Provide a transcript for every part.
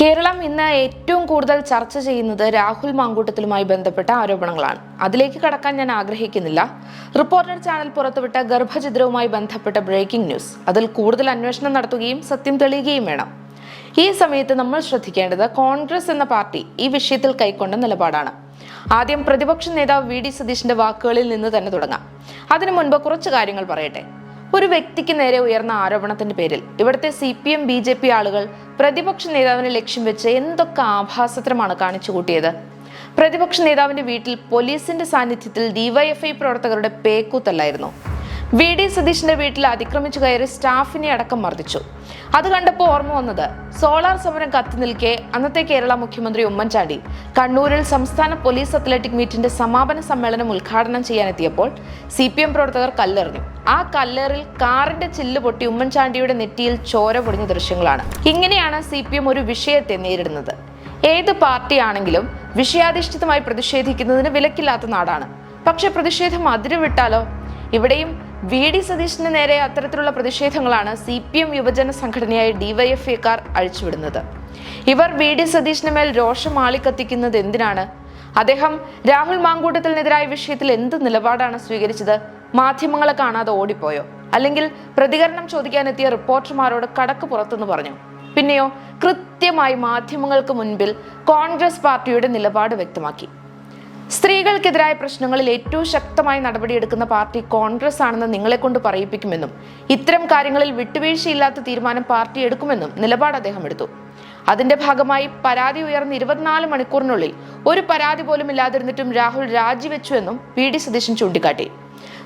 കേരളം ഇന്ന് ഏറ്റവും കൂടുതൽ ചർച്ച ചെയ്യുന്നത് രാഹുൽ മാങ്കൂട്ടത്തിലുമായി ബന്ധപ്പെട്ട ആരോപണങ്ങളാണ്. അതിലേക്ക് കടക്കാൻ ഞാൻ ആഗ്രഹിക്കുന്നില്ല. റിപ്പോർട്ടർ ചാനൽ പുറത്തുവിട്ട ഗർഭചിത്രവുമായി ബന്ധപ്പെട്ട ബ്രേക്കിംഗ് ന്യൂസ് അതിൽ കൂടുതൽ അന്വേഷണം നടത്തുകയും സത്യം തെളിയുകയും വേണം. ഈ സമയത്ത് നമ്മൾ ശ്രദ്ധിക്കേണ്ടത് കോൺഗ്രസ് എന്ന പാർട്ടി ഈ വിഷയത്തിൽ കൈക്കൊണ്ട നിലപാടാണ്. ആദ്യം പ്രതിപക്ഷ നേതാവ് വി ഡി സതീഷിന്റെ വാക്കുകളിൽ നിന്ന് തന്നെ തുടങ്ങാം. അതിനു മുൻപ് കുറച്ച് കാര്യങ്ങൾ പറയട്ടെ. ഒരു വ്യക്തിക്ക് നേരെ ഉയർന്ന ആരോപണത്തിന്റെ പേരിൽ. ഇവിടുത്തെ C P M B J P ആളുകൾ പ്രതിപക്ഷ നേതാവിനെ ലക്ഷ്യം വെച്ച് എന്തൊക്കെ ആഭാസത്രമാണ് കാണിച്ചു കൂട്ടിയത് പ്രതിപക്ഷ നേതാവിന്റെ വീട്ടിൽ പോലീസിന്റെ സാന്നിധ്യത്തിൽ ഡിവൈഎഫ്ഐ പ്രവർത്തകരുടെ പേക്കൂത്തല്ലായിരുന്നു. വി ഡി സതീഷിന്റെ വീട്ടിൽ അതിക്രമിച്ചു കയറി സ്റ്റാഫിനെ അടക്കം മർദ്ദിച്ചു. അത് കണ്ടപ്പോൾ ഓർമ്മ വന്നത് സോളാർ സമരം കത്തി നിൽക്കെ അന്നത്തെ കേരള മുഖ്യമന്ത്രി ഉമ്മൻചാണ്ടി കണ്ണൂരിൽ സംസ്ഥാന പോലീസ് അത്ലറ്റിക് മീറ്റിന്റെ സമാപന സമ്മേളനം ഉദ്ഘാടനം ചെയ്യാനെത്തിയപ്പോൾ സി പി എം പ്രവർത്തകർ കല്ലെറിഞ്ഞു. ആ കല്ലേറിൽ കാറിന്റെ ചില്ല് പൊട്ടി ഉമ്മൻചാണ്ടിയുടെ നെറ്റിയിൽ ചോര പൊടിഞ്ഞ ദൃശ്യങ്ങളാണ്. ഇങ്ങനെയാണ് സി ഒരു വിഷയത്തെ നേരിടുന്നത്. ഏത് പാർട്ടിയാണെങ്കിലും വിഷയാധിഷ്ഠിതമായി പ്രതിഷേധിക്കുന്നതിന് വിലക്കില്ലാത്ത നാടാണ്. പക്ഷെ പ്രതിഷേധം അതിരുവിട്ടാലോ? ഇവിടെയും വി ഡി സതീഷിന് നേരെ അത്തരത്തിലുള്ള പ്രതിഷേധങ്ങളാണ് സി പി എം യുവജന സംഘടനയായ ഡിവൈഎഫ്ഐക്കാർ അഴിച്ചുവിടുന്നത്. ഇവർ വി ഡി സതീഷിന് മേൽ രോഷം ആളിക്കത്തിക്കുന്നത് എന്തിനാണ്? അദ്ദേഹം രാഹുൽ മാങ്കൂട്ടത്തിനെതിരായ വിഷയത്തിൽ എന്ത് നിലപാടാണ് സ്വീകരിച്ചത്? മാധ്യമങ്ങളെ കാണാതെ ഓടിപ്പോയോ? അല്ലെങ്കിൽ പ്രതികരണം ചോദിക്കാനെത്തിയ റിപ്പോർട്ടർമാരോട് കടക്ക് പുറത്തെന്ന് പറഞ്ഞു? പിന്നെയോ കൃത്യമായി മാധ്യമങ്ങൾക്ക് മുൻപിൽ കോൺഗ്രസ് പാർട്ടിയുടെ നിലപാട് വ്യക്തമാക്കി. സ്ത്രീകൾക്കെതിരായ പ്രശ്നങ്ങളിൽ ഏറ്റവും ശക്തമായി നടപടിയെടുക്കുന്ന പാർട്ടി കോൺഗ്രസ് ആണെന്ന് നിങ്ങളെ കൊണ്ട് പറയിപ്പിക്കുമെന്നും ഇത്തരം കാര്യങ്ങളിൽ വിട്ടുവീഴ്ചയില്ലാത്ത തീരുമാനം പാർട്ടി എടുക്കുമെന്നും നിലപാട് അദ്ദേഹം എടുത്തു. അതിന്റെ ഭാഗമായി പരാതി ഉയർന്ന ഇരുപത്തിനാല് മണിക്കൂറിനുള്ളിൽ ഒരു പരാതി പോലും ഇല്ലാതിരുന്നിട്ടും രാഹുൽ രാജിവെച്ചു എന്നും പി ഡി സതീശൻ ചൂണ്ടിക്കാട്ടി.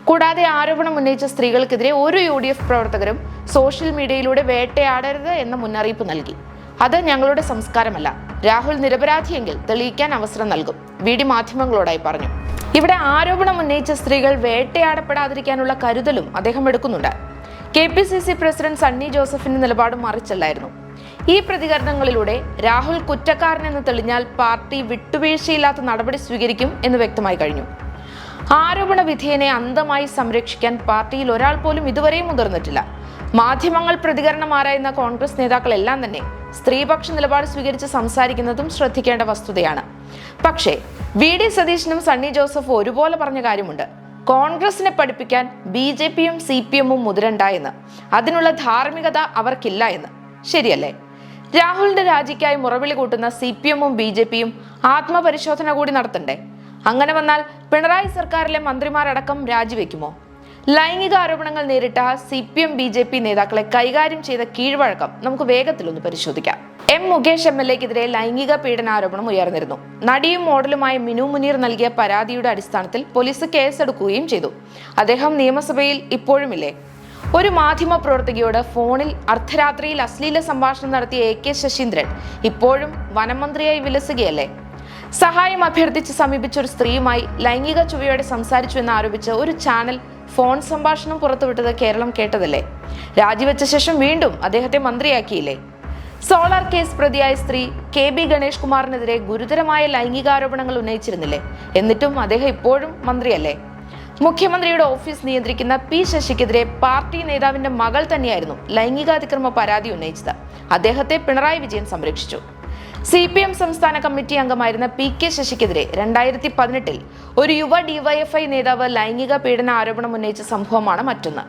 കൂടാതെ ആരോപണം ഉന്നയിച്ച സ്ത്രീകൾക്കെതിരെ ഒരു യു ഡി എഫ് പ്രവർത്തകരും സോഷ്യൽ മീഡിയയിലൂടെ വേട്ടയാടരുത് എന്ന മുന്നറിയിപ്പ് നൽകി. അത് ഞങ്ങളുടെ സംസ്കാരമല്ല. രാഹുൽ നിരപരാധിയെങ്കിൽ തെളിയിക്കാൻ അവസരം നൽകും. വി ഡി മാധ്യമങ്ങളോടായി പറഞ്ഞു. ഇവിടെ ആരോപണം ഉന്നയിച്ച സ്ത്രീകൾ വേട്ടയാടപ്പെടാതിരിക്കാനുള്ള കരുതലും അദ്ദേഹം എടുക്കുന്നുണ്ട്. K P C C president Sunny ജോസഫിന്റെ നിലപാട് മറിച്ചല്ലായിരുന്നു. ഈ പ്രതികരണങ്ങളിലൂടെ രാഹുൽ കുറ്റക്കാരനെന്ന് തെളിഞ്ഞാൽ പാർട്ടി വിട്ടുവീഴ്ചയില്ലാത്ത നടപടി സ്വീകരിക്കും എന്ന് വ്യക്തമായി കഴിഞ്ഞു. ആരോപണ വിധേയനെ അന്തമായി സംരക്ഷിക്കാൻ പാർട്ടിയിൽ ഒരാൾ പോലും ഇതുവരെയും മുതിർന്നിട്ടില്ല. മാധ്യമങ്ങൾ പ്രതികരണം ആരായുന്ന കോൺഗ്രസ് നേതാക്കളെല്ലാം തന്നെ സ്ത്രീപക്ഷ നിലപാട് സ്വീകരിച്ച് സംസാരിക്കുന്നതും ശ്രദ്ധിക്കേണ്ട വസ്തുതയാണ്. പക്ഷേ വി. ഡി. സതീശനും സണ്ണി ജോസഫും ഒരുപോലെ പറഞ്ഞ കാര്യമുണ്ട്. കോൺഗ്രസിനെ പഠിപ്പിക്കാൻ ബി ജെ പിയും സി പി എമ്മും മുതിരണ്ട എന്ന് അതിനുള്ള ധാർമ്മികത അവർക്കില്ല എന്ന്. ശരിയല്ലേ? രാഹുലിന്റെ രാജിക്കായി മുറവിളി കൂട്ടുന്ന സി പി എമ്മും ബി ജെ പിയും ആത്മപരിശോധന കൂടി നടത്തണ്ടേ? അങ്ങനെ വന്നാൽ പിണറായി സർക്കാരിലെ മന്ത്രിമാരടക്കം രാജിവെക്കുമോ? ലൈംഗിക ആരോപണങ്ങൾ നേരിട്ട C P M B J P നേതാക്കളെ കൈകാര്യം ചെയ്ത കീഴ്വഴക്കം നമുക്ക് വേഗത്തിൽ ഒന്ന് പരിശോധിക്കാം. എം മുകേഷ് എം എൽ എക്കെതിരെ ലൈംഗിക പീഡനാരോപണം ഉയർന്നിരുന്നു. നടിയും മോഡലുമായ മിനു മുനീർ നൽകിയ പരാതിയുടെ അടിസ്ഥാനത്തിൽ പോലീസ് കേസെടുക്കുകയും ചെയ്തു. അദ്ദേഹം നിയമസഭയിൽ ഇപ്പോഴുമില്ലേ? ഒരു മാധ്യമ പ്രവർത്തകയോട് ഫോണിൽ അർദ്ധരാത്രിയിൽ അശ്ലീല സംഭാഷണം നടത്തിയ എ കെ ശശീന്ദ്രൻ ഇപ്പോഴും വനമന്ത്രിയായി വിലസുകയല്ലേ? സഹായം അഭ്യർത്ഥിച്ച് സമീപിച്ച ഒരു സ്ത്രീയുമായി ലൈംഗിക ചുവയോടെ സംസാരിച്ചു എന്ന് ആരോപിച്ച് ഒരു ചാനൽ ഫോൺ സംഭാഷണം പുറത്തുവിട്ടത് കേരളം കേട്ടതല്ലേ? രാജിവെച്ച ശേഷം വീണ്ടും അദ്ദേഹത്തെ മന്ത്രിയാക്കിയില്ലേ? സോളാർ കേസ് പ്രതിയായ സ്ത്രീ കെ ബി ഗണേഷ് കുമാറിനെതിരെ ഗുരുതരമായ ലൈംഗികാരോപണങ്ങൾ ഉന്നയിച്ചിരുന്നില്ലേ? എന്നിട്ടും അദ്ദേഹം ഇപ്പോഴും മന്ത്രിയല്ലേ? മുഖ്യമന്ത്രിയുടെ ഓഫീസ് നിയന്ത്രിക്കുന്ന പി ശശിക്കെതിരെ പാർട്ടി നേതാവിന്റെ മകൾ തന്നെയായിരുന്നു ലൈംഗികാതിക്രമ പരാതി ഉന്നയിച്ചത്. അദ്ദേഹത്തെ പിണറായി വിജയൻ സംരക്ഷിച്ചു. സി പി എം സംസ്ഥാന കമ്മിറ്റി അംഗമായിരുന്ന പി കെ ശശിക്കെതിരെ രണ്ടായിരത്തി പതിനെട്ടിൽ ഒരു യുവ ഡിവൈഎഫ്ഐ നേതാവ് ലൈംഗിക പീഡന ആരോപണം ഉന്നയിച്ച സംഭവമാണ് മറ്റൊന്ന്.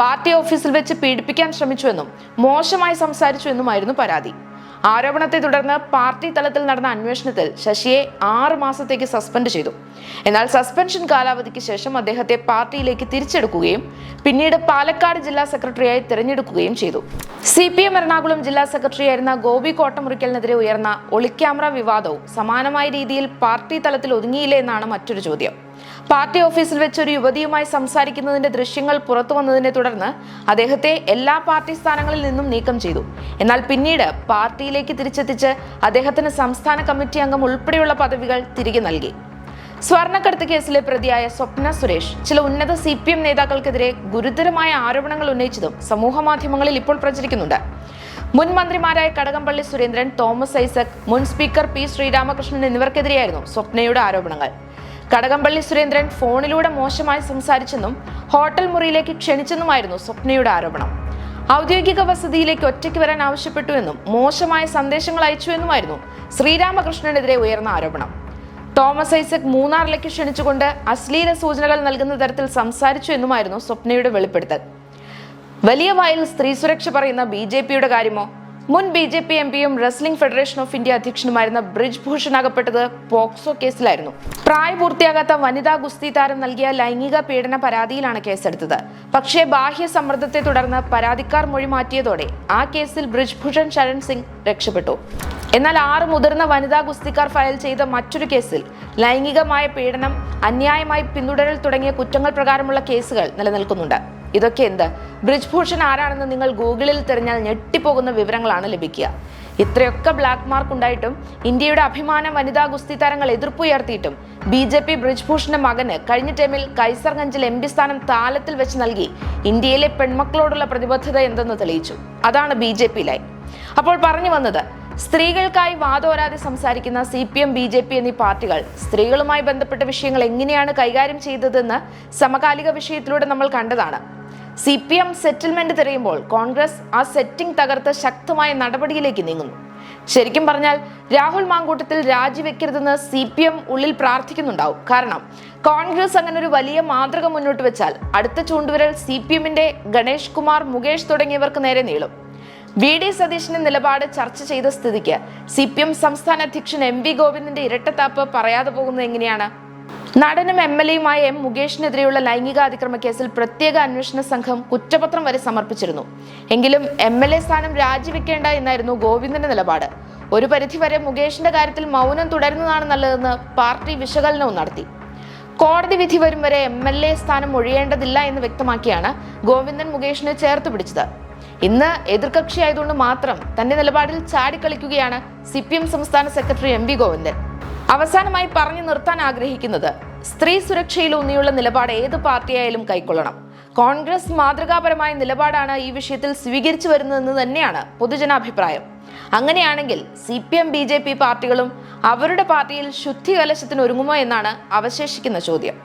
പാർട്ടി ഓഫീസിൽ വെച്ച് പീഡിപ്പിക്കാൻ ശ്രമിച്ചുവെന്നും മോശമായി സംസാരിച്ചു എന്നുമായിരുന്നു പരാതി. ആരോപണത്തെ തുടർന്ന് പാർട്ടി തലത്തിൽ നടന്ന അന്വേഷണത്തിൽ ശശിയെ ആറ് മാസത്തേക്ക് സസ്പെൻഡ് ചെയ്തു. എന്നാൽ സസ്പെൻഷൻ കാലാവധിക്ക് ശേഷം അദ്ദേഹത്തെ പാർട്ടിയിലേക്ക് തിരിച്ചെടുക്കുകയും പിന്നീട് പാലക്കാട് ജില്ലാ സെക്രട്ടറിയായി തിരഞ്ഞെടുക്കുകയും ചെയ്തു. സി പി എം എറണാകുളം ജില്ലാ സെക്രട്ടറിയായിരുന്ന ഗോപി കോട്ടമുറിക്കലിനെതിരെ ഉയർന്ന ഒളിക്യാമറ വിവാദവും സമാനമായ രീതിയിൽ പാർട്ടി തലത്തിൽ ഒതുങ്ങിയില്ലേ എന്നാണ് മറ്റൊരു ചോദ്യം. പാർട്ടി ഓഫീസിൽ വെച്ച് ഒരു യുവതിയുമായി സംസാരിക്കുന്നതിന്റെ ദൃശ്യങ്ങൾ പുറത്തു വന്നതിനെ തുടർന്ന് അദ്ദേഹത്തെ എല്ലാ പാർട്ടി സ്ഥാനങ്ങളിൽ നിന്നും നീക്കം ചെയ്തു. എന്നാൽ പിന്നീട് പാർട്ടിയിലേക്ക് തിരിച്ചെത്തിച്ച് അദ്ദേഹത്തിന് സംസ്ഥാന കമ്മിറ്റി അംഗം ഉൾപ്പെടെയുള്ള പദവികൾ തിരികെ നൽകി. സ്വർണക്കടത്ത് കേസിലെ പ്രതിയായ സ്വപ്ന സുരേഷ് ചില ഉന്നത സി പി എം നേതാക്കൾക്കെതിരെ ഗുരുതരമായ ആരോപണങ്ങൾ ഉന്നയിച്ചതും സമൂഹ മാധ്യമങ്ങളിൽ ഇപ്പോൾ പ്രചരിക്കുന്നുണ്ട്. മുൻ മന്ത്രിമാരായ കടകംപള്ളി സുരേന്ദ്രൻ തോമസ് ഐസക് മുൻ സ്പീക്കർ പി ശ്രീരാമകൃഷ്ണൻ എന്നിവർക്കെതിരെയായിരുന്നു സ്വപ്നയുടെ ആരോപണങ്ങൾ. കടകംപള്ളി സുരേന്ദ്രൻ ഫോണിലൂടെ മോശമായി സംസാരിച്ചെന്നും ഹോട്ടൽ മുറിയിലേക്ക് ക്ഷണിച്ചെന്നുമായിരുന്നു സ്വപ്നയുടെ ആരോപണം. ഔദ്യോഗിക വസതിയിലേക്ക് ഒറ്റയ്ക്ക് വരാൻ ആവശ്യപ്പെട്ടുവെന്നും മോശമായ സന്ദേശങ്ങൾ അയച്ചുവെന്നുമായിരുന്നു ശ്രീരാമകൃഷ്ണനെതിരെ ഉയർന്ന ആരോപണം. തോമസ് ഐസക് മൂന്നാറിലേക്ക് ക്ഷണിച്ചുകൊണ്ട് അശ്ലീല സൂചനകൾ നൽകുന്ന തരത്തിൽ സംസാരിച്ചു എന്നുമായിരുന്നു സ്വപ്നയുടെ വെളിപ്പെടുത്തൽ. വലിയ വായിൽ സ്ത്രീ സുരക്ഷ പറയുന്ന ബി ജെ പിയുടെ കാര്യമോ? മുൻ ബി ജെ പി എം പിയും റെസ്ലിംഗ് ഫെഡറേഷൻ ഓഫ് ഇന്ത്യ അധ്യക്ഷനുമായിരുന്ന ബ്രിജ് ഭൂഷൺ അകപ്പെട്ടത് പോക്സോ കേസിലായിരുന്നു. പ്രായപൂർത്തിയാകാത്ത വനിതാ ഗുസ്തി താരം നൽകിയ ലൈംഗിക പീഡന പരാതിയിലാണ് കേസെടുത്തത്. പക്ഷേ ബാഹ്യ സമ്മർദ്ദത്തെ തുടർന്ന് പരാതിക്കാർ മൊഴി മാറ്റിയതോടെ ആ കേസിൽ ബ്രിജ് ഭൂഷൺ ശരൺ സിംഗ് രക്ഷപ്പെട്ടു. എന്നാൽ ആറ് മുതിർന്ന വനിതാ ഗുസ്തിക്കാർ ഫയൽ ചെയ്ത മറ്റൊരു കേസിൽ ലൈംഗികമായ പീഡനം അന്യായമായി പിന്തുടരൽ തുടങ്ങിയ കുറ്റങ്ങൾ പ്രകാരമുള്ള കേസുകൾ നിലനിൽക്കുന്നുണ്ട്. ഇതൊക്കെ എന്ത്? ബ്രിജ് ഭൂഷൺ ആരാണെന്ന് നിങ്ങൾ ഗൂഗിളിൽ തിരഞ്ഞാൽ ഞെട്ടിപ്പോകുന്ന വിവരങ്ങളാണ് ലഭിക്കുക. ഇത്രയൊക്കെ ബ്ലാക്ക് മാർക്ക് ഉണ്ടായിട്ടും ഇന്ത്യയുടെ അഭിമാനം വനിതാ ഗുസ്തി താരങ്ങൾ എതിർപ്പുയർത്തിയിട്ടും ബി ജെ പി ബ്രിജ്ഭൂഷന്റെ മകന് കഴിഞ്ഞ ടൈമിൽ കൈസർഗഞ്ചിൽ എം പി സ്ഥാനം താലത്തിൽ വെച്ച് നൽകി ഇന്ത്യയിലെ പെൺമക്കളോടുള്ള പ്രതിബദ്ധത എന്തെന്ന് തെളിയിച്ചു. അതാണ് ബി ജെ പി ലൈൻ അപ്പോൾ പറഞ്ഞു വന്നത് സ്ത്രീകൾക്കായി വാദോരാതെ സംസാരിക്കുന്ന C P M B J P എന്നീ പാർട്ടികൾ സ്ത്രീകളുമായി ബന്ധപ്പെട്ട വിഷയങ്ങൾ എങ്ങനെയാണ് കൈകാര്യം ചെയ്തതെന്ന് സമകാലിക വിഷയത്തിലൂടെ നമ്മൾ കണ്ടതാണ്. സി പി എം സെറ്റിൽമെന്റ് തിരയുമ്പോൾ കോൺഗ്രസ് ആ സെറ്റിംഗ് തകർത്ത് ശക്തമായ നടപടിയിലേക്ക് നീങ്ങുന്നു. ശരിക്കും പറഞ്ഞാൽ രാഹുൽ മാങ്കൂട്ടത്തിൽ രാജിവെക്കരുതെന്ന് സി പി എം ഉള്ളിൽ പ്രാർത്ഥിക്കുന്നുണ്ടാവും. കാരണം കോൺഗ്രസ് അങ്ങനെ ഒരു വലിയ മാതൃക മുന്നോട്ട് വെച്ചാൽ അടുത്ത ചൂണ്ടുവിരൽ സി പി എമ്മിന്റെ ഗണേഷ് കുമാർ മുകേഷ് തുടങ്ങിയവർക്ക് നേരെ നീളും. വി ഡി സതീശന്റെ നിലപാട് ചർച്ച ചെയ്ത സ്ഥിതിക്ക് സി പി എം സംസ്ഥാന അധ്യക്ഷൻ എം വി ഗോവിന്ദന്റെ ഇരട്ടത്താപ്പ് പറയാതെ പോകുന്നത് എങ്ങനെയാണ്? നടനും എം എൽ എയുമായ എം മുകേഷിനെതിരെയുള്ള ലൈംഗിക അതിക്രമ കേസിൽ പ്രത്യേക അന്വേഷണ സംഘം കുറ്റപത്രം വരെ സമർപ്പിച്ചിരുന്നു. എങ്കിലും എം എൽ എ സ്ഥാനം രാജിവെക്കേണ്ട എന്നായിരുന്നു ഗോവിന്ദന്റെ നിലപാട്. ഒരു പരിധിവരെ മുകേഷിന്റെ കാര്യത്തിൽ മൗനം തുടരുന്നതാണ് നല്ലതെന്ന് പാർട്ടി വിശകലനവും നടത്തി. കോടതി വിധി വരും വരെ എം എൽ എ സ്ഥാനം ഒഴിയേണ്ടതില്ല എന്ന് വ്യക്തമാക്കിയാണ് ഗോവിന്ദൻ മുകേഷിനെ ചേർത്ത് പിടിച്ചത്. ഇന്ന് എതിർകക്ഷിയായതുകൊണ്ട് മാത്രം തന്റെ നിലപാടിൽ ചാടിക്കളിക്കുകയാണ് സി പി എം സംസ്ഥാന സെക്രട്ടറി എം വി ഗോവിന്ദൻ. അവസാനമായി പറഞ്ഞു നിർത്താൻ ആഗ്രഹിക്കുന്നത് സ്ത്രീ സുരക്ഷയിൽ സുരക്ഷയിലൂന്നിയുള്ള നിലപാട് ഏത് പാർട്ടിയായാലും കൈക്കൊള്ളണം. കോൺഗ്രസ് മാതൃകാപരമായ നിലപാടാണ് ഈ വിഷയത്തിൽ സ്വീകരിച്ചു വരുന്നതെന്ന് തന്നെയാണ് പൊതുജനാഭിപ്രായം. അങ്ങനെയാണെങ്കിൽ C P M B J P പാർട്ടികളും അവരുടെ പാർട്ടിയിൽ ശുദ്ധി കലശത്തിന് ഒരുങ്ങുമോ എന്നാണ് അവശേഷിക്കുന്ന ചോദ്യം.